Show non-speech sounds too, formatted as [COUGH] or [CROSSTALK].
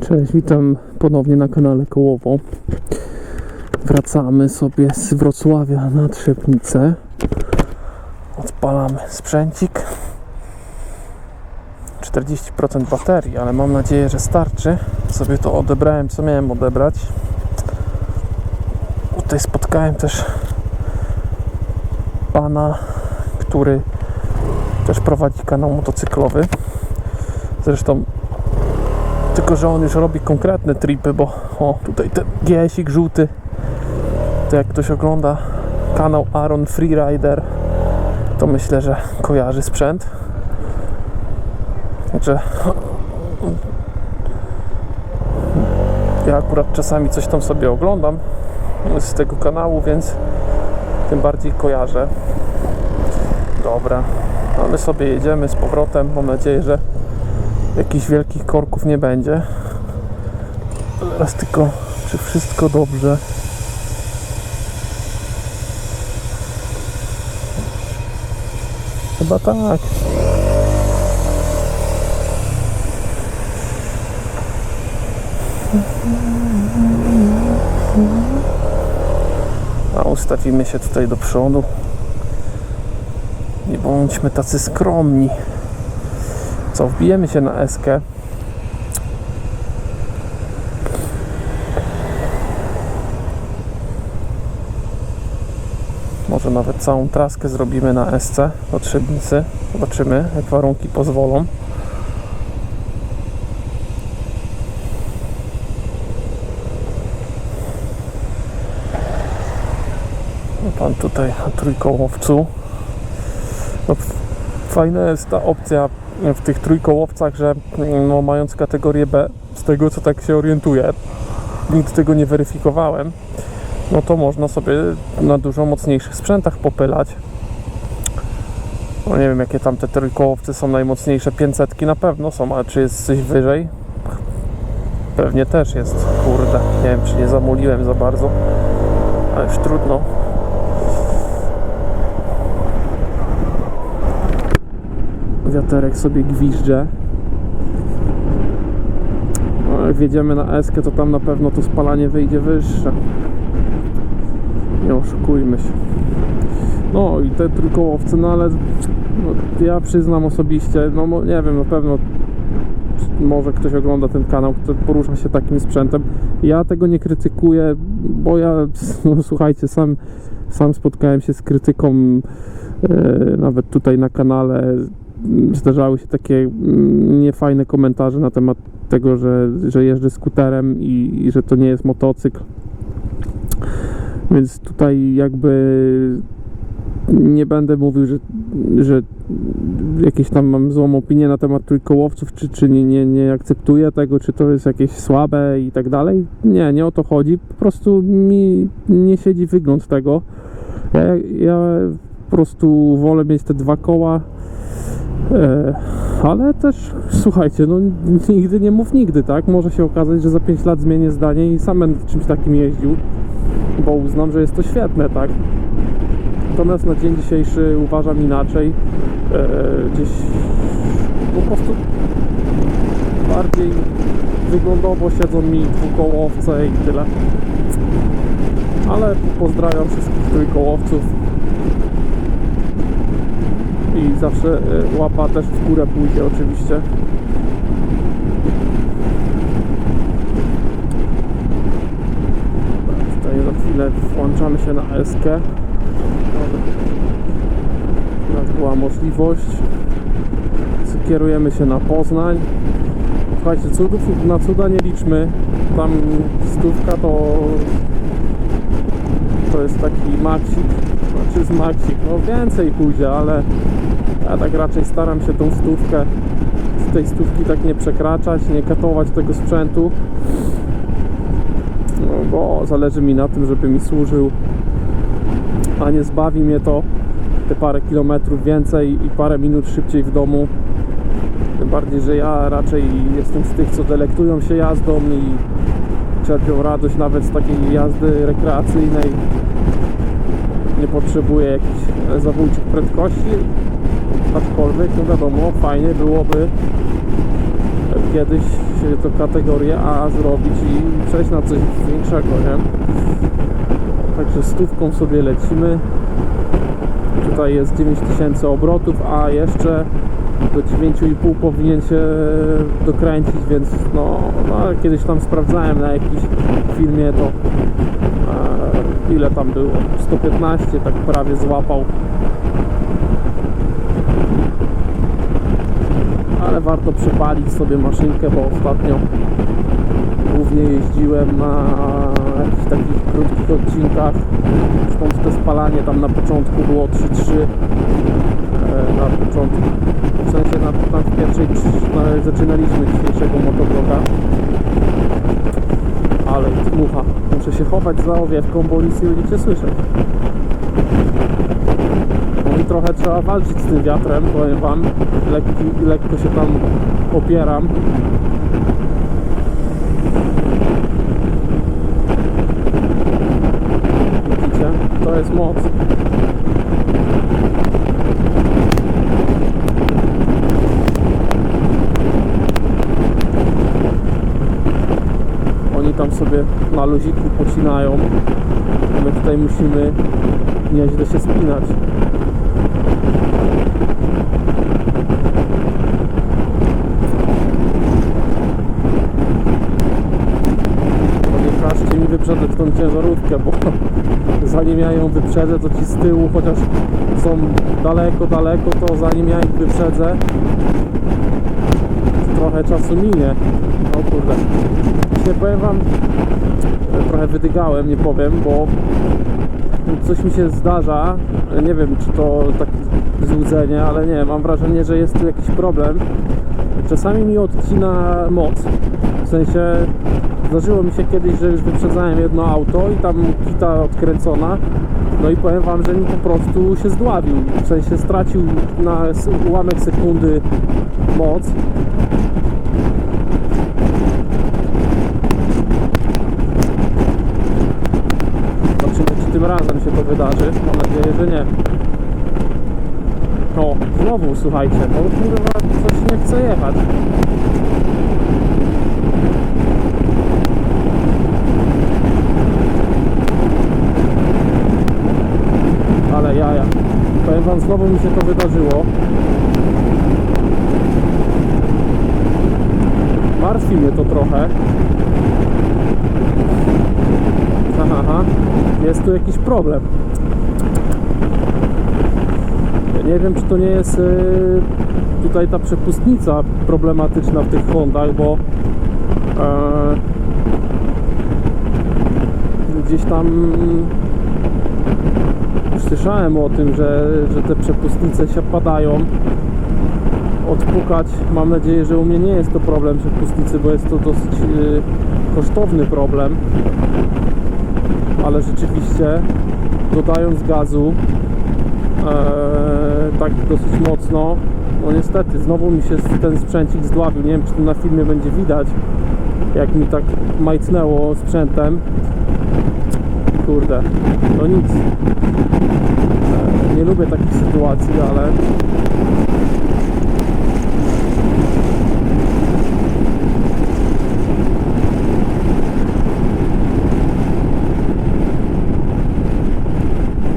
Cześć, witam ponownie na kanale Kołowo. Wracamy sobie z Wrocławia na Trzepnicę. Odpalamy sprzęcik. 40% baterii, ale mam nadzieję, że starczy. Sobie to odebrałem, co miałem odebrać. Tutaj spotkałem też pana, który też prowadzi kanał motocyklowy. Zresztą tylko, że on już robi konkretne tripy, bo o, tutaj ten GS-ik żółty, to jak ktoś ogląda kanał Aaron Freerider, to myślę, że kojarzy sprzęt. Także ja akurat czasami coś tam sobie oglądam z tego kanału, więc tym bardziej kojarzę. Dobra, a my sobie jedziemy z powrotem. Mam nadzieję, że jakichś wielkich korków nie będzie. Teraz tylko, czy wszystko dobrze? Chyba tak. A ustawimy się tutaj do przodu. Nie bądźmy tacy skromni. Co, wbijemy się na eskę. Może nawet całą traskę zrobimy na SC Trzebnicy. Zobaczymy, jak warunki pozwolą. Pan tutaj na trójkołowcu. No, fajna jest ta opcja w tych trójkołowcach, że no, mając kategorię B, z tego co tak się orientuję, nigdy tego nie weryfikowałem, no to można sobie na dużo mocniejszych sprzętach popylać. No nie wiem jakie tam te trójkołowce są najmocniejsze, 500 na pewno są, ale czy jest coś wyżej? Pewnie też jest, kurde, nie wiem czy nie zamuliłem za bardzo, ale już trudno. Wiaterek sobie gwizdże. No, jak wjedziemy na eskę, to tam na pewno to spalanie wyjdzie wyższe. Nie oszukujmy się. No i te trójkołowce, no ale no, ja przyznam osobiście, no nie wiem, na pewno może ktoś ogląda ten kanał, kto porusza się takim sprzętem. Ja tego nie krytykuję, bo ja, [LAUGHS] no, słuchajcie, sam, sam spotkałem się z krytyką e, nawet tutaj na kanale. Zdarzały się takie mm, niefajne komentarze na temat tego, że, że jeżdżę skuterem i, i że to nie jest motocykl. Więc tutaj jakby nie będę mówił, że, że jakieś tam mam złą opinię na temat trójkołowców, czy, czy nie, nie, nie akceptuję tego, czy to jest jakieś słabe i tak dalej. Nie, nie o to chodzi. Po prostu mi nie siedzi wygląd tego. Ja, ja po prostu wolę mieć te dwa koła. E, ale też słuchajcie, no nigdy nie mów nigdy, tak? Może się okazać, że za 5 lat zmienię zdanie i sam będę czymś takim jeździł, bo uznam, że jest to świetne, tak? Natomiast na dzień dzisiejszy uważam inaczej. E, gdzieś po prostu bardziej wyglądowo siedzą mi dwukołowce i tyle. Ale pozdrawiam wszystkich trójkołowców. I zawsze e, łapa też w górę pójdzie oczywiście. Tutaj za chwilę włączamy się na SK. Teraz była możliwość. Kierujemy się na Poznań. Słuchajcie, cudów na cuda nie liczmy. Tam stówka to to jest taki maksik, znaczy z maksik, no więcej pójdzie, ale ja tak raczej staram się tą stówkę z tej stówki tak nie przekraczać, nie katować tego sprzętu, no bo zależy mi na tym, żeby mi służył, a nie zbawi mnie to te parę kilometrów więcej i parę minut szybciej w domu. Tym bardziej, że ja raczej jestem z tych, co delektują się jazdą i czerpią radość nawet z takiej jazdy rekreacyjnej. Nie potrzebuję jakichś zabójczych prędkości, aczkolwiek no wiadomo, fajnie byłoby kiedyś to kategorię A zrobić i przejść na coś większego, nie? Także stówką sobie lecimy. Tutaj jest 9000 obrotów, a jeszcze do 9,5 powinien się dokręcić, więc no, no kiedyś tam sprawdzałem na jakimś filmie to e, ile tam było 115 tak prawie złapał ale warto przepalić sobie maszynkę, bo ostatnio głównie jeździłem na jakichś takich krótkich odcinkach. Stąd to spalanie tam na początku było 3-3 e, na początku w sensie na, tam w pierwszej zaczynaliśmy dzisiejszego motobloga ale mucha muszę się chować za owiewką, bo nic nie będziecie słyszeć trzeba walczyć z tym wiatrem, powiem wam. Lekki, lekko się tam opieram. Widzicie? To jest moc. Oni tam sobie na luziku pocinają. My tutaj musimy nieźle się spinać. To nie każcie mi wyprzedzać bo [LAUGHS] zanim ja ją wyprzedzę, to ci z tyłu, chociaż są daleko, daleko, to zanim ja ich wyprzedzę, trochę czasu minie. O kurde. Dzisiaj powiem wam, że trochę wydygałem, nie powiem, bo coś mi się zdarza, nie wiem czy to takie złudzenie, ale nie, mam wrażenie, że jest tu jakiś problem. Czasami mi odcina moc, w sensie zdarzyło mi się kiedyś, że już wyprzedzałem jedno auto i tam kita odkręcona, no i powiem wam, że mi po prostu się zdławił, w sensie stracił na ułamek sekundy moc. Zobaczymy, czy tym razem się to wydarzy. Mam nadzieję, że nie. O, znowu słuchajcie, bo kurwa coś nie chce jechać. Ale jaja. Wam, znowu mi się to wydarzyło. Martwi mnie to trochę. Aha, aha. Jest tu jakiś problem. Nie wiem, czy to nie jest y, tutaj ta przepustnica problematyczna w tych Hondach, bo e, gdzieś tam słyszałem o tym, że, że te przepustnice się padają. Odpukać, mam nadzieję, że u mnie nie jest to problem przepustnicy, bo jest to dosyć y, kosztowny problem. Ale rzeczywiście, dodając gazu, e, tak dosyć mocno, no niestety, znowu mi się ten sprzęcik zdławił. Nie wiem, czy to na filmie będzie widać, jak mi tak majcnęło sprzętem. Kurde, no nic. E, nie lubię takich sytuacji, ale